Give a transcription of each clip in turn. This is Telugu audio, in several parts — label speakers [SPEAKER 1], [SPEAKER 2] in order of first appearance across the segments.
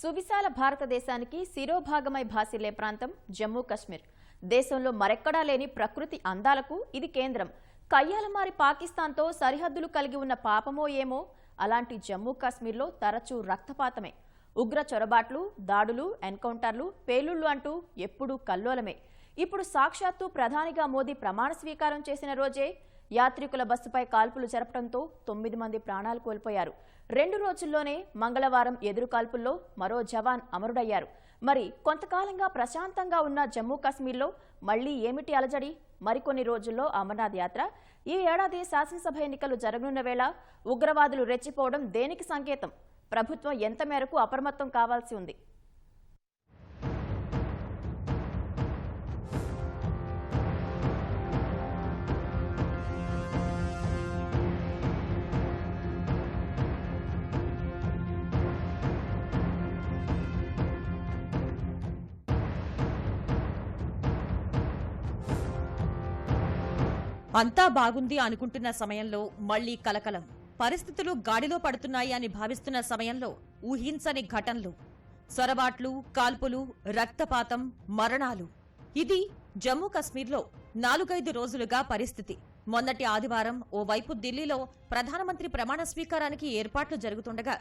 [SPEAKER 1] సువిశాల భారతదేశానికి శిరోభాగమై భాసిల్లే ప్రాంతం జమ్మూ కశ్మీర్. దేశంలో మరెక్కడా లేని ప్రకృతి అందాలకు ఇది కేంద్రం. కయ్యాలమారి పాకిస్తాన్తో సరిహద్దులు కలిగి ఉన్న పాపమో ఏమో అలాంటి జమ్మూ కాశ్మీర్లో తరచూ రక్తపాతమే. ఉగ్ర చొరబాట్లు దాడులు ఎన్కౌంటర్లు పేలుళ్ళు అంటూ ఎప్పుడూ కల్లోలమే. ఇప్పుడు సాక్షాత్తు ప్రధానిగా మోదీ ప్రమాణ స్వీకారం చేసిన రోజే యాత్రికుల బస్సుపై కాల్పులు జరపడంతో తొమ్మిది మంది ప్రాణాలు కోల్పోయారు. రెండు రోజుల్లోనే మంగళవారం ఎదురు కాల్పుల్లో మరో జవాన్ అమరుడయ్యారు. మరి కొంతకాలంగా ప్రశాంతంగా ఉన్న జమ్మూ కాశ్మీర్లో మళ్ళీ ఏమిటి అలజడి? మరికొన్ని రోజుల్లో అమర్నాథ్ యాత్ర. ఈ ఏడాది శాసనసభ ఎన్నికలు జరగనున్న వేళ ఉగ్రవాదులు రెచ్చిపోవడం దేనికి సంకేతం? ప్రభుత్వం ఎంత మేరకు అప్రమత్తం కావాల్సి ఉంది?
[SPEAKER 2] అంతా బాగుంది అనుకుంటున్న సమయంలో మళ్ళీ కలకలం. పరిస్థితులు గాడిలో పడుతున్నాయి అని భావిస్తున్న సమయంలో ఊహించని ఘటనలు. సొరబాట్లు కాల్పులు రక్తపాతం మరణాలు. ఇది జమ్మూ కశ్మీర్లో నాలుగైదు రోజులుగా పరిస్థితి. మొన్నటి ఆదివారం ఓవైపు ఢిల్లీలో ప్రధానమంత్రి ప్రమాణ స్వీకారానికి ఏర్పాట్లు జరుగుతుండగా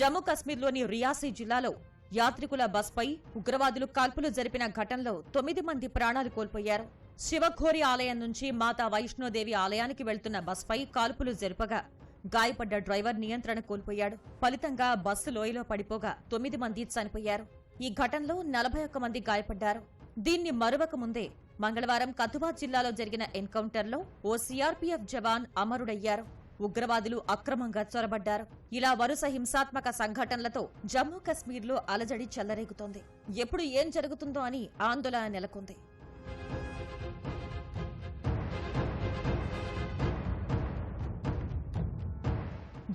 [SPEAKER 2] జమ్మూ కశ్మీర్లోని రియాసీ జిల్లాలో యాత్రికుల బస్పై ఉగ్రవాదులు కాల్పులు జరిపిన ఘటనలో తొమ్మిది మంది ప్రాణాలు కోల్పోయారు. శివఘోరి ఆలయం నుంచి మాతా వైష్ణోదేవి ఆలయానికి వెళ్తున్న బస్పై కాల్పులు జరుపగా గాయపడ్డ డ్రైవర్ నియంత్రణ కోల్పోయాడు. ఫలితంగా బస్సు లోయలో పడిపోగా తొమ్మిది మంది చనిపోయారు. ఈ ఘటనలో నలభై ఒక్క మంది గాయపడ్డారు. దీన్ని మరువక ముందే మంగళవారం కథువా జిల్లాలో జరిగిన ఎన్కౌంటర్లో ఓ సీఆర్పీఎఫ్ జవాన్ అమరుడయ్యారు. ఉగ్రవాదులు అక్రమంగా చొరబడ్డారు. ఇలా వరుస హింసాత్మక సంఘటనలతో జమ్మూ కశ్మీర్లో అలజడి చెల్లరేగుతోంది ఎప్పుడు ఏం జరుగుతుందో అని ఆందోళన నెలకొంది.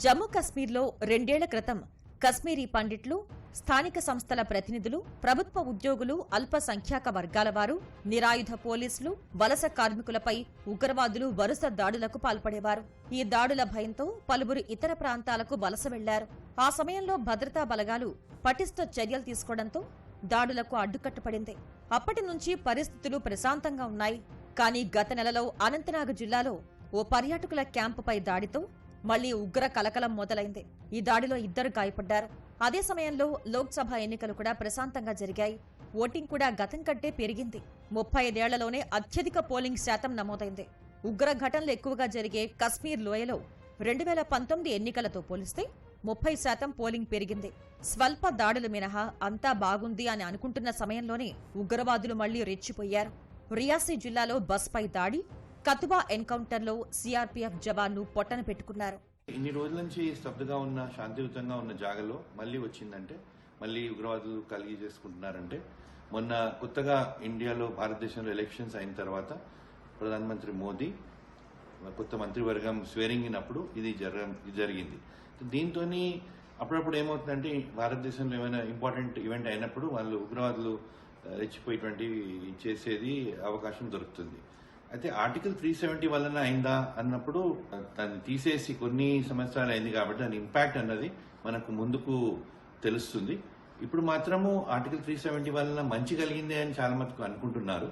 [SPEAKER 2] జమ్మూ కశ్మీర్లో రెండేళ్ళ క్రితం కశ్మీరీ పండిట్లు స్థానిక సంస్థల ప్రతినిధులు ప్రభుత్వ ఉద్యోగులు అల్పసంఖ్యాక వర్గాల వారు నిరాయుధ పోలీసులు వలస కార్మికులపై ఉగ్రవాదులు వరుస దాడులకు పాల్పడేవారు. ఈ దాడుల భయంతో పలువురు ఇతర ప్రాంతాలకు వలస వెళ్ళారు. ఆ సమయంలో భద్రతా బలగాలు పటిష్ట చర్యలు తీసుకోవడంతో దాడులకు అడ్డుకట్టపడింది అప్పటి నుంచి పరిస్థితులు ప్రశాంతంగా ఉన్నాయి. కానీ గత నెలలో అనంతనాగ్ జిల్లాలో ఓ పర్యాటకుల క్యాంపుపై దాడితో మళ్ళీ ఉగ్ర కలకలం మొదలైంది. ఈ దాడిలో ఇద్దరు గాయపడ్డారు. అదే సమయంలో లోక్సభ ఎన్నికలు కూడా ప్రశాంతంగా జరిగాయి. ఓటింగ్ కూడా గతం కంటే పెరిగింది. ముప్పై ఐదేళ్ళలోనే అత్యధిక పోలింగ్ శాతం నమోదైంది. ఉగ్ర ఘటనలు ఎక్కువగా జరిగే కశ్మీర్ లోయలో రెండు వేల పంతొమ్మిది ఎన్నికలతో పోలిస్తే ముప్పై శాతం పోలింగ్ పెరిగింది. స్వల్ప దాడులు మినహా అంతా బాగుంది అని అనుకుంటున్న సమయంలోనే ఉగ్రవాదులు మళ్ళీ రెచ్చిపోయారు. రియాసీ జిల్లాలో బస్పై దాడి కతుబా ఎన్కౌంటర్లో సీఆర్పీఎఫ్ జవాన్లు పొట్టన పెట్టుకున్నారు.
[SPEAKER 3] ఇన్ని రోజుల నుంచి స్తబ్దుగా ఉన్న శాంతియుతంగా ఉన్న జాగలో మళ్ళీ వచ్చిందంటే మళ్ళీ ఉగ్రవాదులు కలిగి చేసుకుంటున్నారంటే మొన్న కొత్తగా ఇండియాలో భారతదేశంలో ఎలక్షన్స్ అయిన తర్వాత ప్రధానమంత్రి మోదీ కొత్త మంత్రివర్గం స్వేరింగ్నప్పుడు ఇది జరగ ఇది జరిగింది. దీంతో అప్పుడప్పుడు ఏమవుతుందంటే భారతదేశంలో ఏమైనా ఇంపార్టెంట్ ఈవెంట్ అయినప్పుడు వాళ్ళు ఉగ్రవాదులు రెచ్చిపోయేటువంటి చేసేది అవకాశం దొరుకుతుంది. అయితే ఆర్టికల్ త్రీ సెవెంటీ వలన అయిందా అన్నప్పుడు దాన్ని తీసేసి కొన్ని సంవత్సరాలు అయింది కాబట్టి దాని ఇంపాక్ట్ అన్నది మనకు ముందుకు తెలుస్తుంది. ఇప్పుడు మాత్రము ఆర్టికల్ త్రీ సెవెంటీ వలన మంచి కలిగింది అని చాలా మటుకు అనుకుంటున్నారు.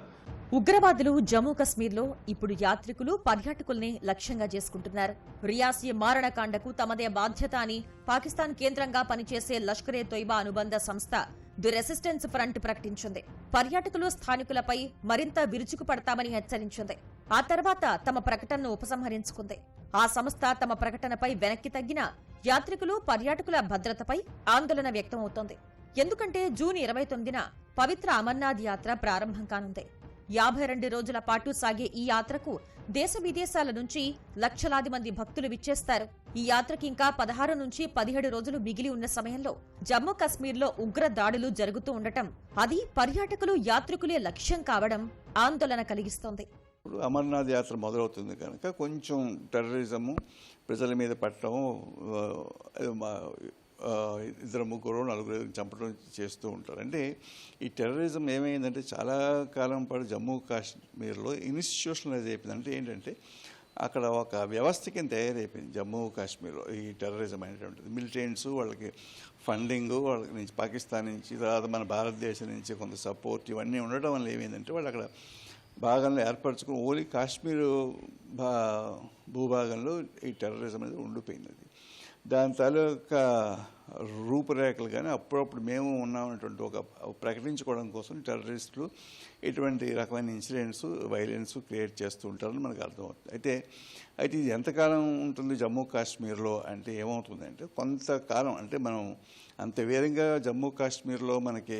[SPEAKER 2] ఉగ్రవాదులు జమ్మూ కశ్మీర్లో ఇప్పుడు యాత్రికులు పర్యాటకుల్ని లక్ష్యంగా చేసుకుంటున్నారు. రియాసీ మారణకాండకు తమదే బాధ్యత అని పాకిస్తాన్ కేంద్రంగా పనిచేసే లష్కరే తొయ్బా అనుబంధ సంస్థ ది రెసిస్టెన్స్ ఫ్రంట్ ప్రకటించింది. పర్యాటకులు స్థానికులపై మరింత విరుచుకు పడతామని హెచ్చరించింది. ఆ తర్వాత తమ ప్రకటనను ఉపసంహరించుకుంది. ఆ సంస్థ తమ ప్రకటనపై వెనక్కి తగ్గిన యాత్రికులు పర్యాటకుల భద్రతపై ఆందోళన వ్యక్తమవుతోంది. ఎందుకంటే జూన్ ఇరవై తొమ్మిదిన పవిత్ర అమర్నాథ్ యాత్ర ప్రారంభం కానుంది. యాభై రెండు రోజుల పాటు సాగే ఈ యాత్రకు దేశ విదేశాల నుంచి లక్షలాది మంది భక్తులు విచ్చేస్తారు. ఈ యాత్రకి ఇంకా పదహారు నుంచి పదిహేడు రోజులు మిగిలి ఉన్న సమయంలో జమ్మూ కశ్మీర్లో ఉగ్ర దాడులు జరుగుతూ ఉండటం అది పర్యాటకులు యాత్రికులే లక్ష్యం కావడం ఆందోళన కలిగిస్తోంది.
[SPEAKER 4] అమర్నాథ్ యాత్ర మొదలవుతుంది కనుక కొంచెం టెర్రరిజము ప్రజల మీద పట్టడం ఇద్దరు ముగ్గురు నలుగురు చంపడం చేస్తూ ఉంటారు. అంటే ఈ టెర్రరిజం ఏమైందంటే చాలా కాలం పాటు జమ్మూ కాశ్మీర్లో ఇన్స్టిట్యూషనలైజ్ అయిపోయింది అంటే ఏంటంటే అక్కడ ఒక వ్యవస్థ కింద తయారైపోయింది. జమ్మూ కాశ్మీర్లో ఈ టెర్రరిజం అనేటువంటిది. మిలిటెంట్స్ వాళ్ళకి ఫండింగ్ వాళ్ళ నుంచి పాకిస్తాన్ నుంచి తర్వాత మన భారతదేశం నుంచి కొంత సపోర్ట్ ఇవన్నీ ఉండటం వల్ల ఏమైందంటే వాళ్ళు అక్కడ భాగంలో ఏర్పరచుకుని ఓన్లీ కాశ్మీర్ భూభాగంలో ఈ టెర్రరిజం అనేది ఉండిపోయింది అది. దాని తాలూకా రూపురేఖలు కానీ అప్పుడప్పుడు మేము ఉన్నామన్నటువంటి ఒక ప్రకటించుకోవడం కోసం టెర్రరిస్టులు ఇటువంటి రకమైన ఇన్సిడెంట్స్ వైలెన్స్ క్రియేట్ చేస్తూ ఉంటారని మనకు అర్థమవుతుంది. అయితే అయితే ఇది ఎంతకాలం ఉంటుంది జమ్మూ కాశ్మీర్లో అంటే ఏమవుతుందంటే కొంతకాలం అంటే మనం అంత వేగంగా జమ్మూ కాశ్మీర్లో మనకి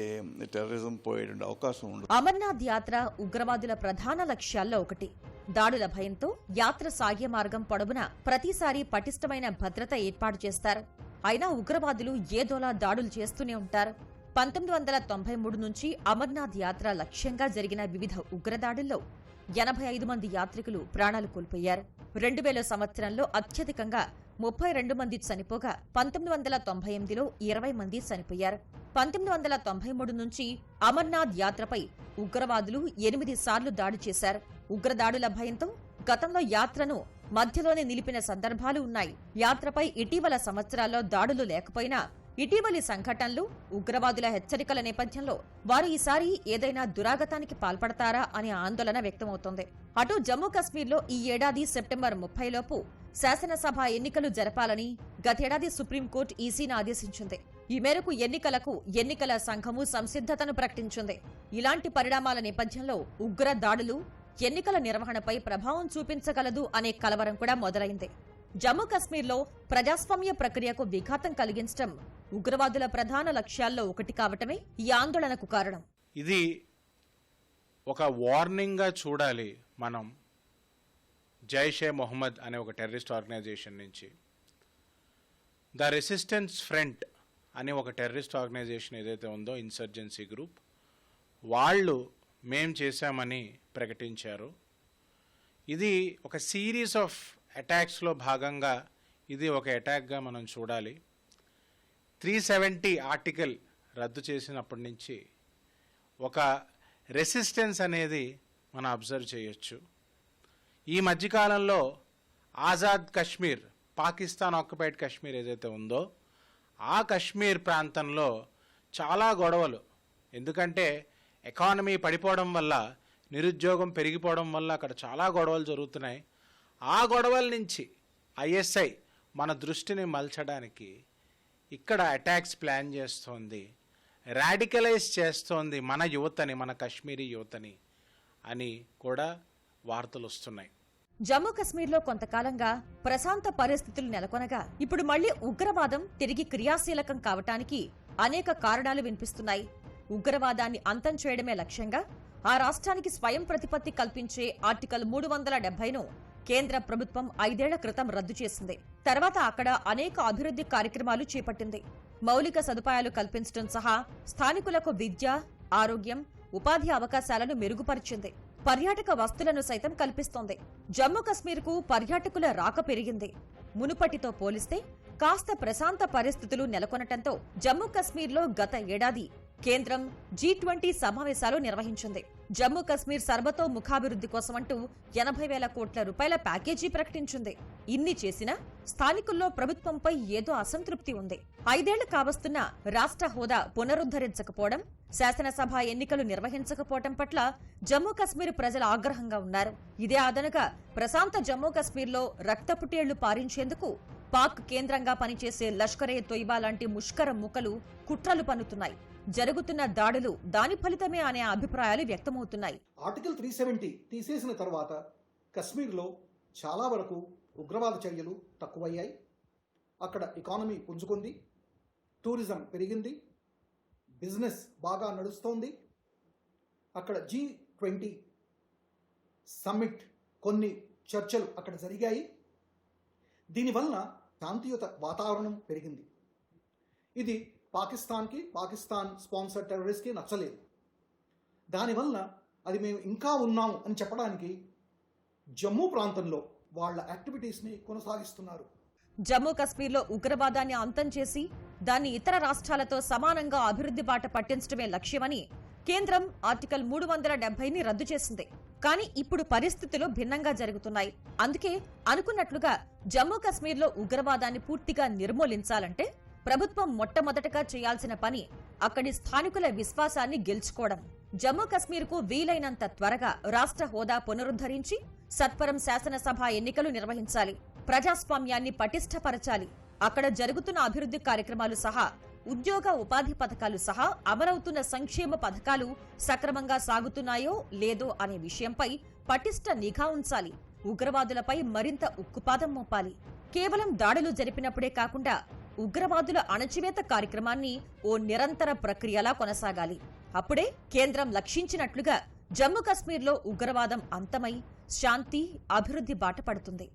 [SPEAKER 4] టెర్రరిజం పోయే అవకాశం ఉండదు.
[SPEAKER 2] అమర్నాథ్ యాత్ర ఉగ్రవాదుల ప్రధాన లక్ష్యాల్లో ఒకటి. దాడుల భయంతో యాత్ర సాగే మార్గం పొడవునా ప్రతిసారి పటిష్టమైన భద్రత ఏర్పాటు చేస్తారు. అయినా ఉగ్రవాదులు ఏదోలా దాడులు చేస్తూనే ఉంటారు. పంతొమ్మిది వందల తొంభై మూడు నుంచి అమర్నాథ్ యాత్ర లక్ష్యంగా జరిగిన వివిధ ఉగ్రదాడుల్లో ఎనభై ఐదు మంది యాత్రికులు ప్రాణాలు కోల్పోయారు. రెండు వేల సంవత్సరంలో అత్యధికంగా ముప్పై రెండు మంది చనిపోగా పంతొమ్మిది వందల తొంభై ఎనిమిదిలో ఇరవై మంది చనిపోయారు. పంతొమ్మిది వందల తొంభై మూడు నుంచి అమర్నాథ్ యాత్రపై ఉగ్రవాదులు ఎనిమిది సార్లు దాడి చేశారు. ఉగ్రదాడుల భయంతో గతంలో యాత్రను మధ్యలోనే నిలిపిన సందర్భాలు ఉన్నాయి. యాత్రపై ఇటీవల సంవత్సరాల్లో దాడులు లేకపోయినా ఇటీవలి సంఘటనలు ఉగ్రవాదుల హెచ్చరికల నేపథ్యంలో వారు ఈసారి ఏదైనా దురాగతానికి పాల్పడతారా అనే ఆందోళన వ్యక్తమవుతోంది. అటు జమ్మూ కశ్మీర్లో ఈ ఏడాది సెప్టెంబర్ ముప్పైలోపు శాసనసభ ఎన్నికలు జరపాలని గతేడాది సుప్రీంకోర్టు ఈసీని ఆదేశించింది. ఈ మేరకు ఎన్నికలకు ఎన్నికల సంఘము సంసిద్ధతను ప్రకటించింది. ఇలాంటి పరిణామాల నేపథ్యంలో ఉగ్ర దాడులు ఎన్నికల నిర్వహణపై ప్రభావం చూపించగలదు అనే కలవరం కూడా మొదలైంది. జమ్మూ కశ్మీర్లో ప్రజాస్వామ్య ప్రక్రియకు విఘాతం కలిగించడం ఉగ్రవాదుల ప్రధాన లక్ష్యాల్లో ఒకటి కావటమే ఈ ఆందోళనకు కారణం.
[SPEAKER 5] ఇది ఒక వార్నింగ్గా చూడాలి మనం. జైషే మొహమ్మద్ అనే ఒక టెర్రరిస్ట్ ఆర్గనైజేషన్ నుంచి. ద రెసిస్టెన్స్ ఫ్రంట్ అనే ఒక టెర్రరిస్ట్ ఆర్గనైజేషన్ ఏదైతే ఉందో ఇన్సర్జెన్సీ గ్రూప్ వాళ్ళు మేం చేశామని ప్రకటించారు. ఇది ఒక సిరీస్ ఆఫ్ అటాక్స్లో భాగంగా ఇది ఒక అటాక్గా మనం చూడాలి. త్రీ సెవెంటీ ఆర్టికల్ రద్దు చేసినప్పటి నుంచి ఒక రెసిస్టెన్స్ అనేది మనం అబ్జర్వ్ చేయొచ్చు. ఈ మధ్యకాలంలో ఆజాద్ కశ్మీర్ పాకిస్తాన్ ఆక్యుపైడ్ కశ్మీర్ ఏదైతే ఉందో ఆ కశ్మీర్ ప్రాంతంలో చాలా గొడవలు. ఎందుకంటే ఎకానమీ పడిపోవడం వల్ల నిరుద్యోగం పెరిగిపోవడం వల్ల అక్కడ చాలా గొడవలు జరుగుతున్నాయి. ఆ గొడవల నుంచి ఐఎస్ఐ మన దృష్టిని మలచడానికి ఇక్కడ అటాక్స్ ప్లాన్ చేస్తోంది. రాడికలైజ్ చేస్తోంది మన యువతని మన కాశ్మీరీ యువతని అని కూడా వార్తలు వస్తున్నాయి.
[SPEAKER 2] జమ్మూ కశ్మీర్లో కొంతకాలంగా ప్రశాంత పరిస్థితులు నెలకొనగా ఇప్పుడు మళ్ళీ ఉగ్రవాదం తిరిగి క్రియాశీలకం కావటానికి అనేక కారణాలు వినిపిస్తున్నాయి. ఉగ్రవాదాన్ని అంతం చేయడమే లక్ష్యంగా ఆ రాష్ట్రానికి స్వయం ప్రతిపత్తి కల్పించే ఆర్టికల్ మూడు వందల డెబ్బైను కేంద్ర ప్రభుత్వం ఐదేళ్ళ క్రితం రద్దు చేసింది. తర్వాత అక్కడ అనేక అభివృద్ధి కార్యక్రమాలు చేపట్టింది. మౌలిక సదుపాయాలు కల్పించడం సహా స్థానికులకు విద్య ఆరోగ్యం ఉపాధి అవకాశాలను మెరుగుపరిచింది. పర్యాటక వస్తువులను సైతం కల్పిస్తోంది. జమ్మూ కశ్మీర్కు పర్యాటకుల రాక పెరిగింది. మునుపటితో పోలిస్తే కాస్త ప్రశాంత పరిస్థితులు నెలకొనటంతో జమ్మూ కశ్మీర్లో గత ఏడాది కేంద్రం జీ ట్వంటీ సమావేశాలు నిర్వహించింది. జమ్మూ కశ్మీర్ సర్వతో ముఖాభివృద్ధి కోసమంటూ ఎనభై వేల కోట్ల రూపాయల ప్యాకేజీ ప్రకటించింది. ఇన్ని చేసినా స్థానికుల్లో ప్రభుత్వంపై ఏదో అసంతృప్తి ఉంది. ఐదేళ్ళు కావస్తున్న రాష్ట్ర హోదా పునరుద్ధరించకపోవడం శాసనసభ ఎన్నికలు నిర్వహించకపోవడం పట్ల జమ్మూ కశ్మీర్ ప్రజలు ఆగ్రహంగా ఉన్నారు. ఇదే అదనగా ప్రశాంత జమ్మూ కశ్మీర్లో రక్తపుటేళ్ళు పారించేందుకు పాక్ కేంద్రంగా పనిచేసే లష్కరే తొయ్బా లాంటి ముష్కర ముక్కలు కుట్రలు పన్నుతున్నాయి. జరుగుతున్న దాడులు దాని ఫలితమే అనే అభిప్రాయాలు వ్యక్తమవుతున్నాయి.
[SPEAKER 6] ఆర్టికల్ త్రీ సెవెంటీ తీసేసిన తర్వాత కశ్మీర్లో చాలా వరకు ఉగ్రవాద చర్యలు తక్కువయ్యాయి. అక్కడ ఎకానమీ పుంజుకుంది. టూరిజం పెరిగింది. బిజినెస్ బాగా నడుస్తోంది. అక్కడ జీ ట్వంటీ సమ్మిట్ కొన్ని చర్చలు అక్కడ జరిగాయి. దీనివల్ల శాంతియుత వాతావరణం పెరిగింది. ఇది పాకిస్తాన్కి పాకిస్తాన్ స్పాన్సర్ టెర్రరిస్ట్కి నచ్చలేదు. దానివల్ల అది మేము ఇంకా ఉన్నాము అని చెప్పడానికి జమ్మూ ప్రాంతంలో వాళ్ళ యాక్టివిటీస్ని కొనసాగిస్తున్నారు.
[SPEAKER 2] జమ్మూ కశ్మీర్లో ఉగ్రవాదాన్ని అంతం చేసి దాన్ని ఇతర రాష్ట్రాలతో సమానంగా అభివృద్ధి బాట పట్టించడమే లక్ష్యమని కేంద్రం ఆర్టికల్ మూడు వందల డెబ్బైని రద్దు చేసింది. కానీ ఇప్పుడు పరిస్థితులు భిన్నంగా జరుగుతున్నాయి. అందుకే అనుకున్నట్లుగా జమ్మూ కశ్మీర్లో ఉగ్రవాదాన్ని పూర్తిగా నిర్మూలించాలంటే ప్రభుత్వం మొట్టమొదటగా చేయాల్సిన పని అక్కడి స్థానికుల విశ్వాసాన్ని గెలుచుకోవడం. జమ్మూ కశ్మీర్కు వీలైనంత త్వరగా రాష్ట్ర హోదా పునరుద్ధరించి సత్వరం శాసనసభ ఎన్నికలు నిర్వహించాలి. ప్రజాస్వామ్యాన్ని పటిష్టపరచాలి. అక్కడ జరుగుతున్న అభివృద్ధి కార్యక్రమాలు సహా ఉద్యోగ ఉపాధి పథకాలు సహా అమలవుతున్న సంక్షేమ పథకాలు సక్రమంగా సాగుతున్నాయో లేదో అనే విషయంపై పటిష్ట నిఘా ఉంచాలి. ఉగ్రవాదులపై మరింత ఉక్కుపాదం మోపాలి. కేవలం దాడులు జరిపినప్పుడే కాకుండా ఉగ్రవాదుల అణచివేత కార్యక్రమాన్ని ఓ నిరంతర ప్రక్రియలా కొనసాగాలి. అప్పుడే కేంద్రం లక్షించినట్లుగా జమ్మూ కశ్మీర్లో ఉగ్రవాదం అంతమై శాంతి అభివృద్ధి బాట పడుతుంది.